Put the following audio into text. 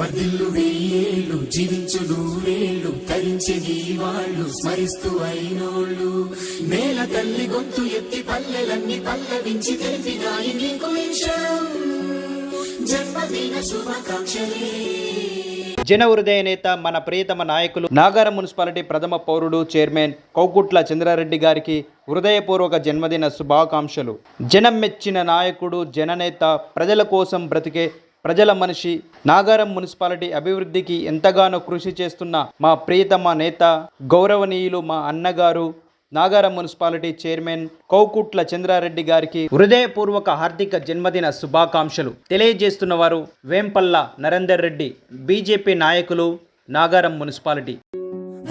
వర్ధిల్లు వెయ్యేళ్ళు జీవించు నూరేళ్ళు తరించెది వాళ్ళు స్మరిస్తూ అయినోళ్ళు. నేల తల్లి గొంతు ఎత్తి పల్లెలన్నీ పల్లవించి తెలిపినాయి నీకు జన్మదిన శుభాకాంక్షలే. జన హృదయ నేత మన ప్రియతమ నాయకులు నాగారం మున్సిపాలిటీ ప్రథమ పౌరుడు చైర్మన్ కౌకుట్ల చంద్రారెడ్డి గారికి హృదయపూర్వక జన్మదిన శుభాకాంక్షలు. జనం మెచ్చిన నాయకుడు జననేత ప్రజల కోసం బ్రతికే ప్రజల మనిషి నాగారం మున్సిపాలిటీ అభివృద్ధికి ఎంతగానో కృషి చేస్తున్న మా ప్రియతమ నేత గౌరవనీయులు మా అన్నగారు నాగారం మున్సిపాలిటీ చైర్మన్ కౌకుట్ల చంద్రారెడ్డి గారికి హృదయపూర్వక హార్దిక జన్మదిన శుభాకాంక్షలు. తెలియజేస్తున్నవారు వేంపల్ల నరేందర్ రెడ్డి బీజేపీ నాయకులు నాగారం మున్సిపాలిటీ.